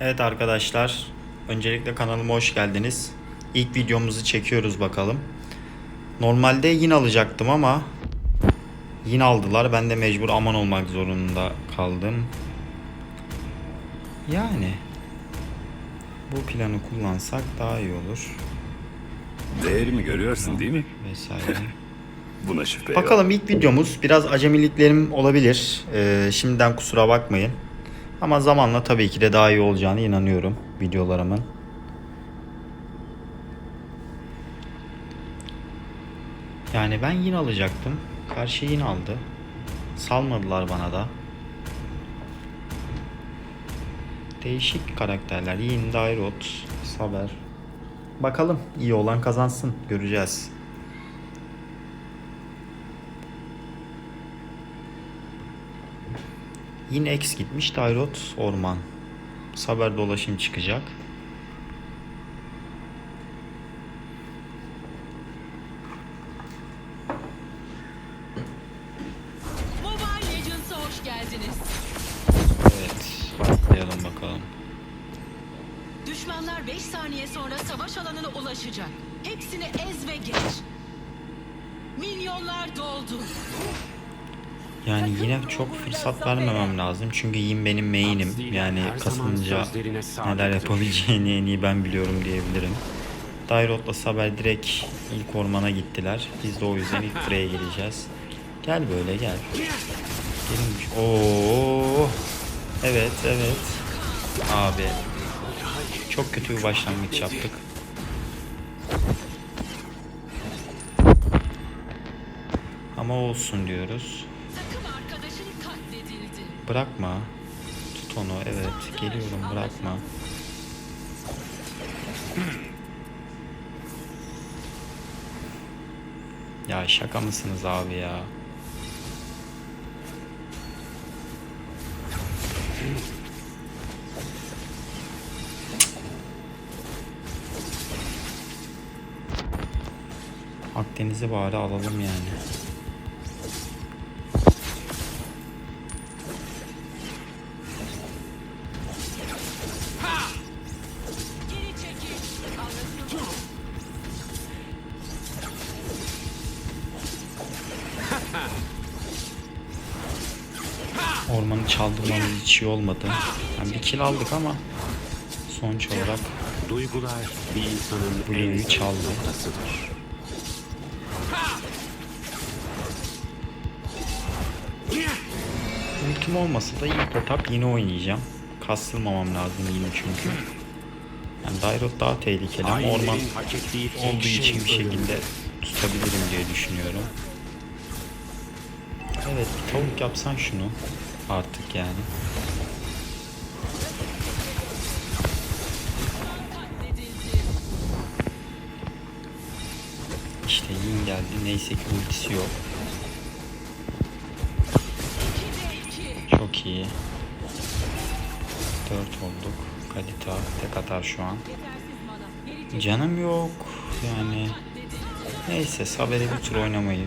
Evet arkadaşlar, öncelikle kanalıma hoş geldiniz. İlk videomuzu çekiyoruz bakalım. Normalde yin alacaktım ama yin aldılar. Ben de mecbur aman olmak zorunda kaldım. Yani bu planı kullansak daha iyi olur Değerimi görüyorsun değil mi? vesaire. Buna şüphe yok. Bakalım ilk videomuz biraz acemiliklerim olabilir. Ee, şimdiden kusura bakmayın. Ama zamanla tabii ki de daha iyi olacağını inanıyorum videolarımın. Yani ben yine alacaktım. Karşı yine aldı. Salmadılar bana da. Değişik karakterler. Yin, Dairot, Saber. Bakalım iyi olan kazansın. Göreceğiz. Yine X gitmiş. Dairot orman. Saber dolaşım çıkacak. Evet. Başlayalım bakalım. Düşmanlar 5 saniye sonra savaş alanına ulaşacak. Hepsini ez ve geç. Milyonlar doldu. Yani yine çok fırsat vermemem lazım. Çünkü Yin benim main'im. Yani kasılınca neler yapabileceğini en iyi ben biliyorum diyebilirim. Dairot'la Saber direkt ilk ormana gittiler. Biz de o yüzden ilk buraya gireceğiz. Gel böyle gel. Gelin. Oo. Evet evet. Abi. Çok kötü bir başlangıç yaptık. Ama olsun diyoruz. Bırakma. Tut onu. Evet. Geliyorum. Bırakma. Ya şaka mısınız abi ya? Akdeniz'i bari alalım yani. Ormanı çaldırmamız hiç iyi olmadı. Yani bir kill aldık ama sonuç olarak Duygular bir insanın Blue'yu çaldı. noktasıdır. ultim olmasa da ilk etap yine oynayacağım. Kastırmamam lazım yine çünkü. Yani Dairot daha tehlikeli ama orman olduğu şey için bir şekilde tutabilirim diye düşünüyorum. Evet bir tavuk yapsan şunu artık yani. İşte Yin geldi. Neyse ki ultisi yok. 2'de 2. Çok iyi. 4 olduk. Kalita tek atar şu an. Canım yok. Yani neyse Saber'e bir tur oynamayı.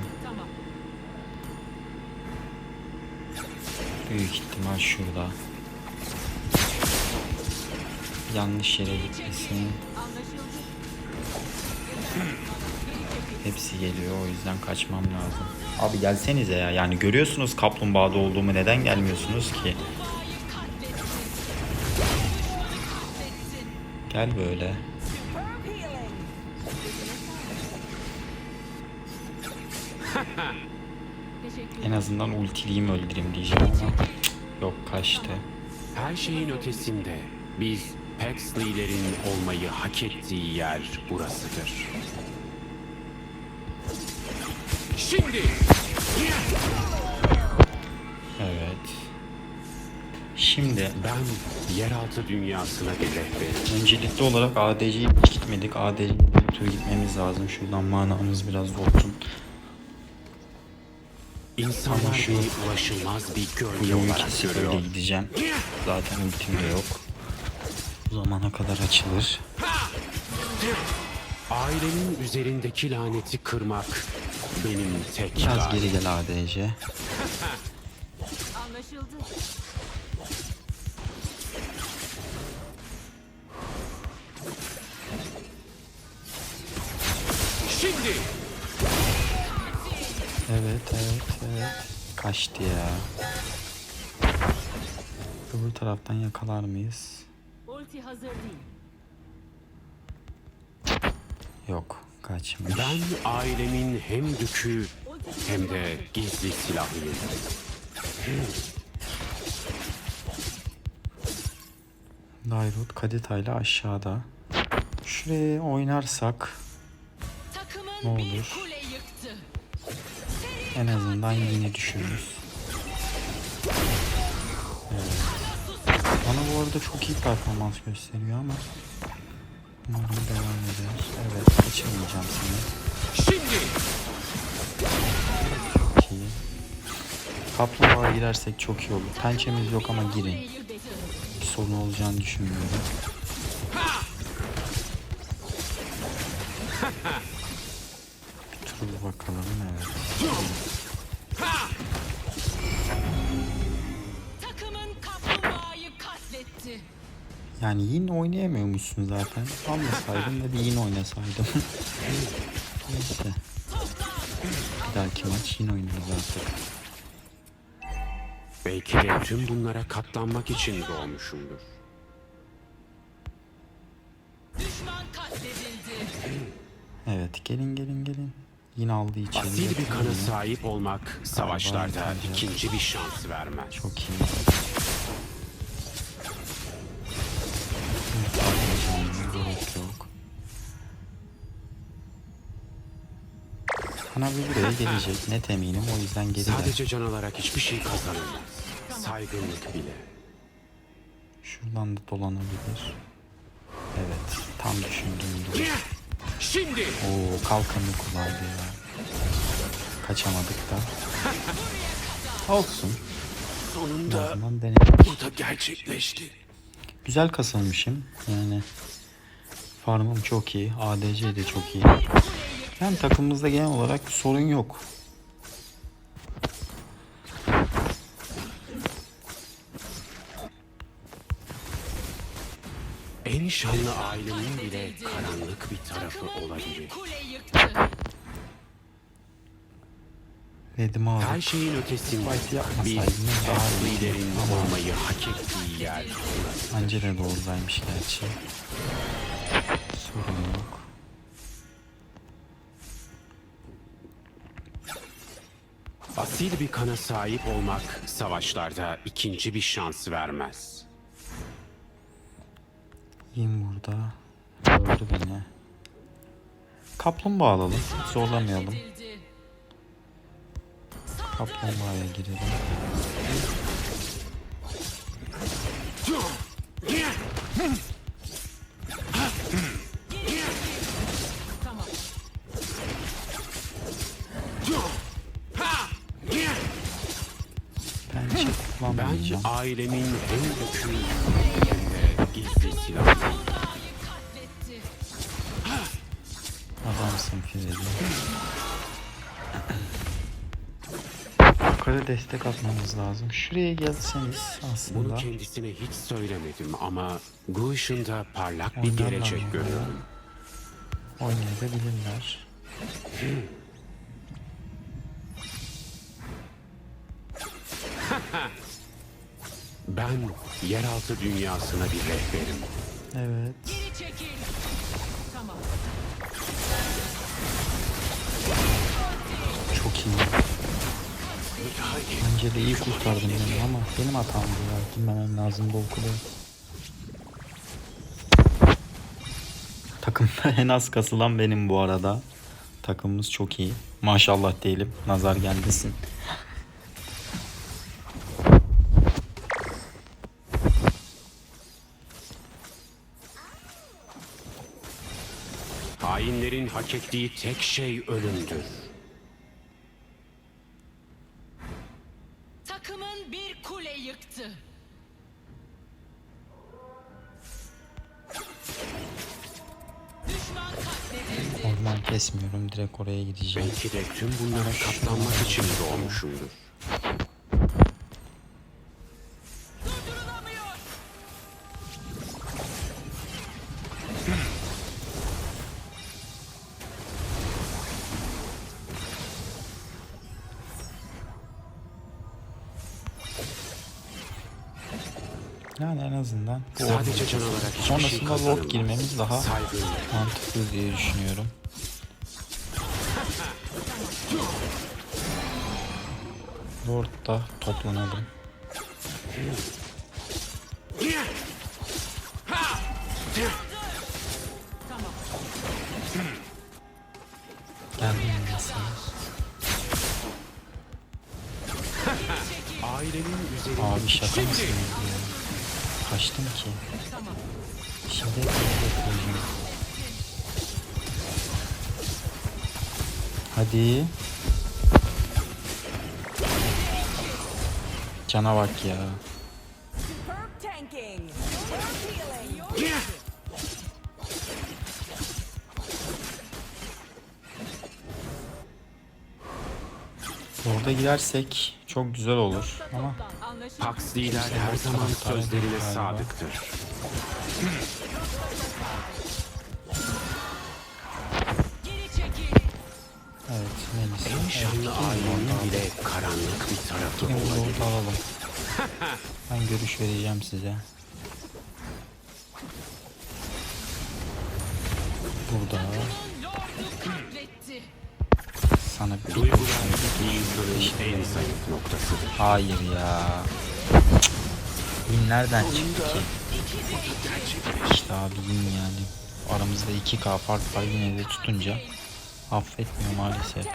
Büyük ihtimal şurada. Yanlış yere gitmesin. Hepsi geliyor o yüzden kaçmam lazım. Abi gelsenize ya. Yani görüyorsunuz kaplumbağada olduğumu neden gelmiyorsunuz ki? Gel böyle. En azından ultiliyim öldüreyim diyeceğim ama yok kaçtı. Her şeyin ötesinde biz Paxley'lerin olmayı hak ettiği yer burasıdır. Şimdi Evet. Şimdi ben yeraltı dünyasına bir rehberim. öncelikli olarak ADC'ye gitmedik. ADC'ye bir gitmemiz lazım. Şuradan manamız biraz dolsun. İnsanlar şey, Şu beni ulaşılmaz bir gölge Kuyumu olarak görüyor. kesinlikle gideceğim. Zaten ultim de yok. Bu zamana kadar açılır. Ailemin üzerindeki laneti kırmak benim tek Biraz gayem. geri gel ADC. Anlaşıldı. Şimdi Evet evet evet. Kaçtı ya. Öbür taraftan yakalar mıyız? Ulti hazır değil. Yok kaçmış. ben ailemin hem dükü hem de gizli silahıyım. Dairut Kadita ile aşağıda. Şuraya oynarsak Takımın Ne bir olur? En azından yine düşürürüz. Evet. Bana bu arada çok iyi performans gösteriyor ama umarım devam eder. Evet kaçırmayacağım seni. Şimdi Çok iyi. Kaplumbağa girersek çok iyi olur. Pençemiz yok ama girin. Bir sorun olacağını düşünmüyorum. Bir tur bakalım evet. Yani yine oynayamıyormuşsun zaten. Almasaydım da bir yine oynasaydım. Neyse. Bir dahaki maç yine oynarız artık. belki de tüm bunlara katlanmak için doğmuşumdur. Evet gelin gelin gelin. Yine aldı içeri. Asil bir kana sahip olmak savaşlarda ikinci bir şans vermez. Çok iyi. Kana bir buraya gelecek. Net eminim. O yüzden geri Sadece can alarak hiçbir şey kazanılmaz. Saygınlık bile. Şuradan da dolanabilir. Evet. Tam düşündüğüm gibi. Şimdi Oo kalkanını kullandı ya. Kaçamadık da. Olsun. Sonunda bu da gerçekleşti. Güzel kasılmışım. Yani farmım çok iyi. ADC de çok iyi. Yani takımımızda genel olarak bir sorun yok. En şanlı ailemin bile karanlık bir tarafı olabilir. bir kule yıktı. Dedim Her abi. şeyin ötesinde biz iyi. liderin olmayı hak ettiği yer. Ancele de oradaymış gerçi. Sorun yok. Asil bir kana sahip olmak savaşlarda ikinci bir şans vermez. Yiyeyim burada. Gördü beni. Kaplumbağa alalım. Zorlamayalım. Kaplumbağaya girelim. Ben kullanmayacağım. ailemin en güçlü hem de gizli silahı. Adamsın Fireli. Yukarı destek atmamız lazım. Şuraya gelseniz Bunu aslında. kendisine hiç söylemedim ama Guish'ında parlak bir gelecek mı? görüyorum. Oynayabilirler. Ben yeraltı dünyasına bir rehberim. Evet. Geri çekil. Tamam. Çok iyi. Bence de iyi kurtardın beni ama benim hatam bu ya. Girmemem lazım bu okula. Takımda en az kasılan benim bu arada. Takımımız çok iyi. Maşallah diyelim. Nazar gelmesin. Hak ettiği tek şey ölümdür. Takımın bir kule yıktı. Düşman katledildi. Orman kesmiyorum. Direkt oraya gideceğim. Belki de tüm bunlara katlanmak için doğmuşumdur. Yani en azından Sadece can olarak şey Sonrasında kazanılmaz. Lord girmemiz daha Saygıyla. mantıklı diye düşünüyorum. Lord da toplanalım. Ki. Şimdi koyacağım. Hadi. Cana bak ya. Orada girersek çok güzel olur ama Paxliler her zaman sözlerine galiba. sadıktır. Geri çekil. evet Melis. En şanlı ailenin bile karanlık bir tarafı bu olabilir. Alalım. Ben görüş vereceğim size. Hayır ya. Yin nereden çıktı ki? İşte abi yin yani. Aramızda 2K fark var yine de tutunca affetmiyor maalesef.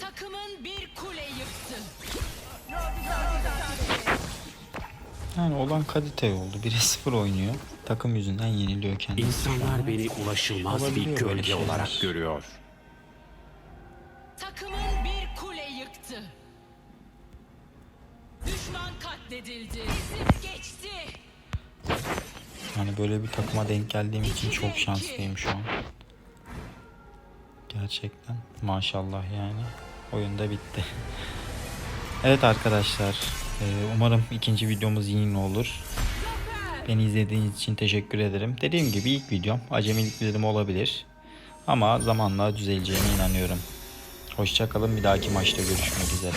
Takımın bir kule Yani olan kalite oldu. 1-0 oynuyor. Takım yüzünden yeniliyor kendisi. İnsanlar beni ulaşılmaz bir Olabiliyor böyle gölge şeyler. olarak görüyor. Takımın bir kule yıktı. Düşman katledildi. Ezip geçti. Yani böyle bir takıma denk geldiğim için çok şanslıyım şu an. Gerçekten maşallah yani. Oyunda bitti. evet arkadaşlar. E, Umarım ikinci videomuz yine olur. Beni izlediğiniz için teşekkür ederim. Dediğim gibi ilk videom acemiliklerim olabilir. Ama zamanla düzeleceğine inanıyorum. Hoşçakalın bir dahaki maçta görüşmek üzere.